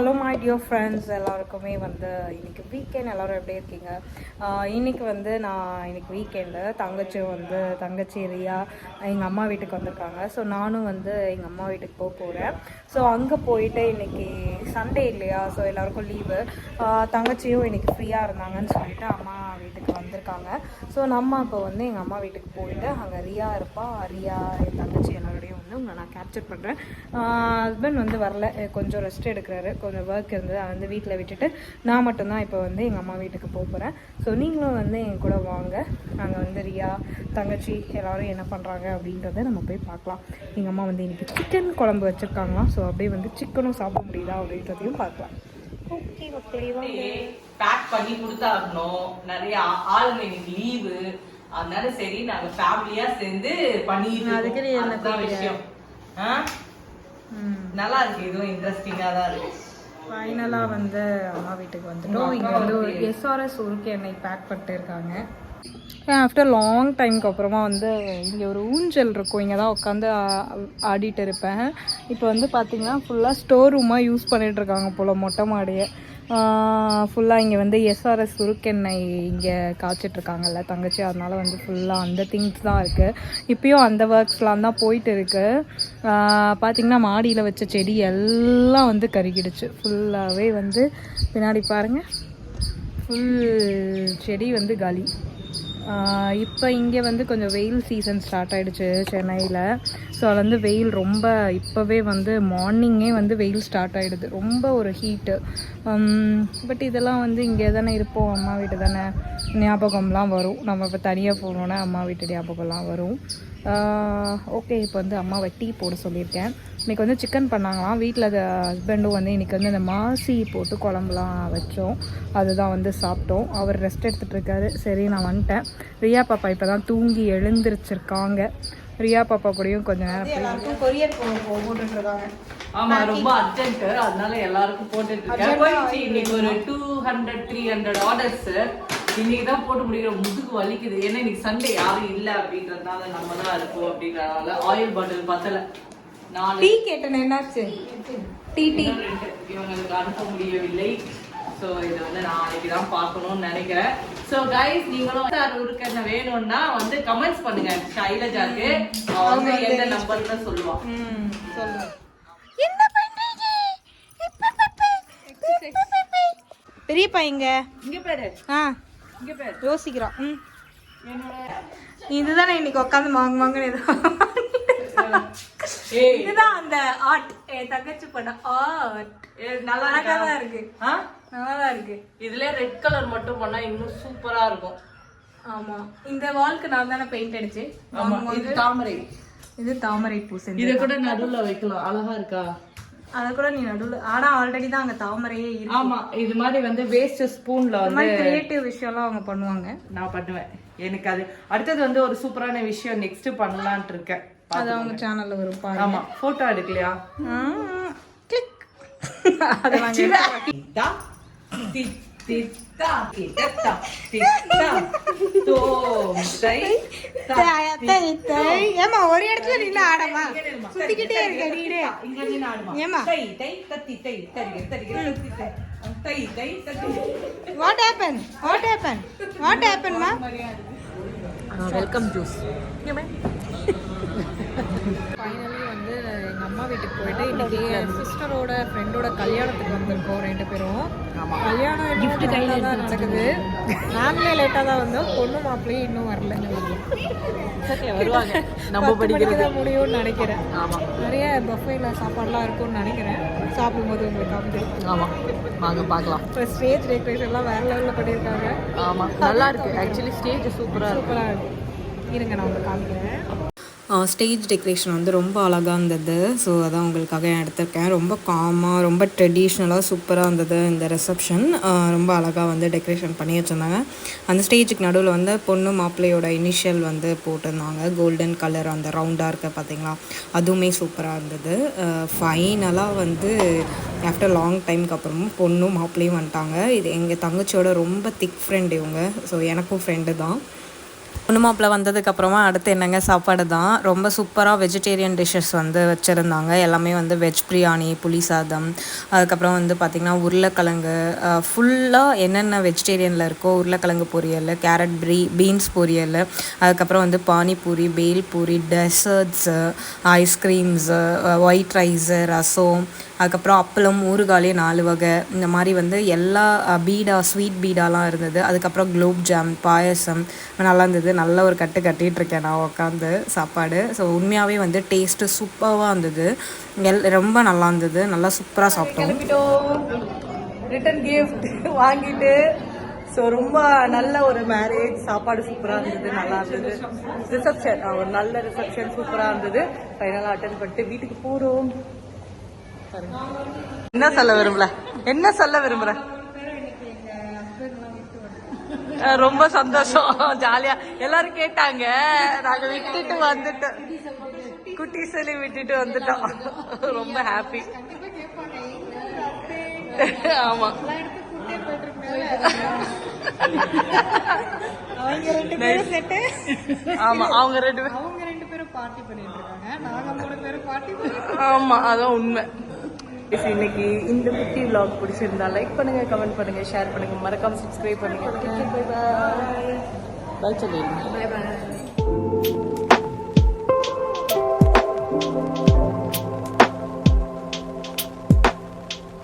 Hello my dear friends எல்லாருக்குமே வந்து இன்னைக்கு வீக்கெண்ட் எல்லாரும் எப்படி இருக்கீங்க? இன்னைக்கு வந்து நான் இன்னைக்கு வீக்கெண்டு தங்கச்சி வந்து தங்கச்சி ரியா எங்கள் அம்மா வீட்டுக்கு வந்திருக்காங்க. ஸோ நானும் வந்து எங்கள் அம்மா வீட்டுக்கு போக போகிறேன் ஸோ அங்கே போயிட்டு இன்னைக்கு சண்டே இல்லையா? ஸோ எல்லாருக்கும் லீவு தங்கச்சியும் இன்னைக்கு ஃப்ரீயாக இருந்தாங்கன்னு சொல்லிட்டு அம்மா வீட்டுக்கு வந்திருக்காங்க. ஸோ நம்ம இப்போ வந்து எங்கள் அம்மா வீட்டுக்கு போயிட்டு அங்கே ரியா இருப்பா. ரியா என் தங்கச்சி எல்லாரோடையும் வந்து உங்களை நான் கேப்சர் பண்ணுறேன் ஹஸ்பண்ட் வந்து வரல. கொஞ்சம் ரெஸ்ட் எடுக்கிறாரு. கொஞ்சம் ஒர்க் இருந்தது அதை வந்து வீட்டில் விட்டுட்டு நான் மட்டும்தான் இப்போ வந்து எங்கள் அம்மா வீட்டுக்கு போக போகிறேன் ஸோ நீங்களும் வந்து என் கூட வாங்க. அங்கே வந்து ரியா தங்கச்சி எல்லாரும் என்ன பண்ணுறாங்க அப்படின்றத நம்ம போய் பார்க்கலாம். எங்கள் அம்மா வந்து இன்னைக்கு சிக்கன் குழம்பு வச்சுருக்காங்களாம். ஸோ அப்படியே வந்து சிக்கனும் சாப்பிட முடியுதா அப்படின்றதையும் பார்க்கலாம். ஓகே மக்களே வாங்க. பேக் பண்ணி கொடுத்தாகணும். நிறைய ஆளுங்க இன்னைக்கு லீவு அதனால சரி நாங்க ஃபேமிலியா சேர்ந்து பண்ணிட்டு? விஷயம். நல்லா இருக்கு. இதுவும் இன்ட்ரெஸ்டிங்கா தான் இருக்கு. ஃபைனலாக வந்து அம்மா வீட்டுக்கு வந்துட்டோம். இங்கே வந்து ஒரு எஸ்ஆர்எஸ் உருக்கு எண்ணெய் பேக் பண்ணிட்டு இருக்காங்க. ஆஃப்டர் லாங் டைமுக்கு அப்புறமா வந்து இங்கே ஒரு ஊஞ்சல் இருக்கும். இங்கே தான் உட்காந்து ஆடிட்டு இருப்பேன். இப்போ வந்து பார்த்தீங்கன்னா ஃபுல்லாக ஸ்டோர் ரூமாக யூஸ் பண்ணிட்டு இருக்காங்க போல் மொட்டை மாடியை. ஃபுல்லாக இங்கே வந்து எஸ்ஆர்எஸ் சுருக்கெண்ணெய் இங்கே காய்ச்சிட்ருக்காங்கல்ல தங்கச்சி. அதனால் வந்து ஃபுல்லாக அந்த திங்ஸ் தான் இருக்குது இப்பயும் அந்த ஒர்க்ஸ்லாம் தான் போயிட்டு இருக்குது பார்த்தீங்கன்னா மாடியில் வச்ச செடி எல்லாம் வந்து கருகிடுச்சு. ஃபுல்லாகவே வந்து பின்னாடி பாருங்கள் ஃபுல் செடி வந்து காலி. இப்போ இங்கே வந்து கொஞ்சம் வெயில் சீசன் ஸ்டார்ட் ஆகிடுச்சு சென்னையில். ஸோ அது வந்து வெயில் ரொம்ப இப்போவே வந்து மார்னிங்கே வந்து வெயில் ஸ்டார்ட் ஆகிடுது ரொம்ப ஒரு ஹீட்டு பட் இதெல்லாம் வந்து இங்கே தானே இருப்போம். அம்மா வீட்டு தானே ஞாபகம்லாம் வரும். நம்ம இப்போ தனியாக போனோன்னா அம்மா வீட்டு ஞாபகம்லாம் வரும். ஓகே இப்போ வந்து அம்மாவை டீ போட சொல்லியிருக்கேன். இன்றைக்கி வந்து சிக்கன் பண்ணாங்களாம். வீட்டில் ஹஸ்பண்டும் வந்து இன்றைக்கி வந்து இந்த மாசி போட்டு குழம்புலாம் வச்சோம். அதுதான் வந்து சாப்பிட்டோம். அவர் ரெஸ்ட் எடுத்துகிட்டு இருக்காரு. சரி நான் வந்துட்டேன். ரியா பாப்பா இப்போ தான் தூங்கி எழுந்திருச்சிருக்காங்க. ரியா பாப்பா கூடயும் கொஞ்ச நேரம் எல்லாருக்கும் கொரியர் போட்டுட்ருக்காங்க ஆமா ரொம்ப அர்ஜென்ட் அதனால எல்லாருக்கும் போட்டுட்டு இருக்கேன். இன்னைக்கு ஒரு two hundred three hundred orders இன்னைக்கு தான் போட்டு முடிக்கிற முதுகு வலிக்குது. ஏன்னா இன்னைக்கு சண்டே யாரும் இல்ல அப்படின்றதுனால நம்ம தான் இருக்கோம் அப்படின்றதுனால ஆயில் பாட்டில் பத்தல. டீ கேட்டேன் என்னாச்சு? டீ டீ இவங்களுக்கு அனுப்ப முடியவில்லை. ஸோ இதை வந்து நாளைக்கு தான் பார்க்கணும்னு நினைக்கிறேன். ஸோ கைஸ் நீங்களும் உருக்கெண்ண வேணும்னா வந்து கமெண்ட்ஸ் பண்ணுங்க ஷைலஜாக்கு. அவங்க எந்த நம்பர்னு சொல்லுவான் பெரிய பையங்க இங்க. பேரு. ஆ. இங்க பேரு. யோசிக்கிறான் ம். இதுதானே இன்னைக்கு உட்காந்து வாங்க வாங்கன்னு இதுதான் அந்த ஆர்ட் என் தங்கச்சி பண்ண ஆர்ட் நல்லா தான் இருக்கு. ஆ? நல்லா தான் இருக்கு. இதுல ரெட் கலர் மட்டும் பண்ணா இன்னும் சூப்பரா இருக்கும். ஆமா. இந்த வால்க்கு நான் தானே பெயிண்ட் அடிச்சேன். ஆமா இது தாமரை. இது தாமரை பூ செஞ்சு இத கூட நடுவுல வைக்கலாம். அழகா இருக்கா? அதை கூட நீ நடுவில் ஆனா ஆல்ரெடி தான் அங்க தாமரையே இருக்கு. ஆமா இது மாதிரி வந்து வேஸ்ட் ஸ்பூன்ல வந்து கிரியேட்டிவ் விஷயம்லாம் அவங்க பண்ணுவாங்க. நான் பண்ணுவேன். எனக்கு அது அடுத்தது வந்து ஒரு சூப்பரான விஷயம் நெக்ஸ்ட் பண்ணலாம்னு இருக்கேன். அது அவங்க சேனல்ல வரும் பாருங்க. ஆமா போட்டோ எடுக்கலையா? கிளிக் அதை நாங்க தா, தி, தி, தா, தி, த, தா, தி, தா, தோம், தை, தா, ஏமா ஒரு இடத்துல நின்று ஆடமா இங்க நில்லுமா. சுத்திக்கிட்டே இருக்க நீடே இங்க நின்னு ஆடுமா. ஏம்மா? தை, தை, தத்தி, தை, தரிக, தரிக, தத்தி, தை. தை, தை, தத்தி. What happen what happen what ஹேப்பன்மா welcome juice finally வந்து எங்கள் அம்மா வீட்டுக்கு போயிட்டு இன்னைக்கு என் சிஸ்டரோட ஃப்ரெண்டோட கல்யாணத்துக்கு வந்திருக்கோம் ரெண்டு பேரும். கல்யாணம் கிஃப்ட் கையில் தான் நடக்குது. நாங்களே லேட்டாக தான் வந்தோம். பொண்ணு மாப்பிள்ளையும் இன்னும் வரல. வருவாங்க. நம்ம படிக்கிறது. முடியும்னு நினைக்கிறேன். ஆமா. நிறைய பஃபேல சாப்பாடுலாம் இருக்கும்னு நினைக்கிறேன். சாப்பிடும்போது உங்களுக்கு காமிக்கிறேன். ஆமா. வாங்க பார்க்கலாம். இப்போ ஸ்டேஜ் டெக்கரேஷன்லாம் வேற லெவலில் பண்ணியிருக்காங்க. ஆமா. நல்லா இருக்கு. ஆக்சுவலி ஸ்டேஜ் சூப்பரா இருக்கு. சூப்பராக இருக்கு. இருங்க நான் உங்களுக்கு காமிக்கிறேன். ஸ்டேஜ் டெக்கரேஷன் வந்து ரொம்ப அழகாக இருந்தது. ஸோ அதான் உங்களுக்காக நான் எடுத்திருக்கேன். ரொம்ப காமாக ரொம்ப ட்ரெடிஷ்னலாக சூப்பராக இருந்தது இந்த ரிசப்ஷன் ரொம்ப அழகாக வந்து டெக்கரேஷன் பண்ணி வச்சுருந்தாங்க. அந்த ஸ்டேஜுக்கு நடுவில் வந்து பொண்ணு மாப்பிள்ளையோட இனிஷியல் வந்து போட்டிருந்தாங்க. கோல்டன் கலர் அந்த ரவுண்டாக இருக்க பார்த்தீங்களா அதுவுமே சூப்பராக இருந்தது. ஃபைனலாக வந்து ஆஃப்டர் லாங் டைமுக்கு அப்புறமும் பொண்ணும் மாப்பிள்ளையும் வந்துட்டாங்க. இது எங்கள் தங்கச்சியோட ரொம்ப திக் ஃப்ரெண்டு இவங்க. ஸோ எனக்கும் ஃப்ரெண்டு தான். பொண்ணு மாப்பிள்ள வந்ததுக்கப்புறமா அடுத்து என்னங்க சாப்பாடு தான் ரொம்ப சூப்பராக வெஜிடேரியன் டிஷ்ஷஸ் வந்து வச்சுருந்தாங்க. எல்லாமே வந்து வெஜ் பிரியாணி புளி சாதம். அதுக்கப்புறம் வந்து பார்த்திங்கன்னா உருளைக்கிழங்கு ஃபுல்லாக என்னென்ன வெஜிடேரியனில் இருக்கோ உருளைக்கிழங்கு பொரியல் கேரட் ப்ரீ பீன்ஸ் பொரியல் அதுக்கப்புறம் வந்து panipuri bhelpuri desserts ice creams white rice rasam அதுக்கப்புறம் அப்பளம் ஊறுகாலே நாலு வகை. இந்த மாதிரி வந்து எல்லா பீடா ஸ்வீட் பீடாலாம் இருந்தது. அதுக்கப்புறம் குலோப் ஜாம் பாயசம் நல்லா இருந்தது. நல்ல ஒரு கட்டு கட்டிகிட்டு இருக்கேன் நான் உட்காந்து சாப்பாடு. ஸோ உண்மையாகவே வந்து டேஸ்ட்டு சூப்பராக இருந்தது எல் ரொம்ப நல்லா இருந்தது. நல்லா சூப்பராக சாப்பிட்டோம். ரிட்டன் கிஃப்ட் வாங்கிட்டு. ஸோ ரொம்ப நல்ல ஒரு மேரேஜ் சாப்பாடு சூப்பராக இருந்தது. நல்லா இருந்தது. ரிசப்ஷன் ஒரு நல்ல ரிசப்ஷன் சூப்பராக இருந்தது. ஃபைனலாக அட்டன் பண்ணிட்டு வீட்டுக்கு போகிறோம் என்ன சொல்ல விரும்பல? என்ன சொல்ல விரும்புற? அஹ் ரொம்ப சந்தோஷம். ஜாலியா எல்லாரும் கேட்டாங்க. நாங்க விட்டுட்டு வந்துட்டோம் குட்டி சொல்லி விட்டுட்டு வந்துட்டோம். ரொம்ப ஹாப்பி ஆமா. அவங்க ரெண்டு பேரும் செட்டு ஆமா அவங்க ரெண்டு பேரும் அவங்க ரெண்டு பேரும் பார்ட்டி பண்ணிட்டு இருக்காங்க. நாங்க மூணு பேரும் பார்ட்டி ஆமா அதான் உண்மை. இப்போ இன்னைக்கு இந்த குட்டி விளாக் பிடிச்சிருந்தா லைக் பண்ணுங்க கமெண்ட் பண்ணுங்க ஷேர் பண்ணுங்க. மறக்காம சப்ஸ்கிரைப் பண்ணுங்க. பை பாய் பாய் பாய்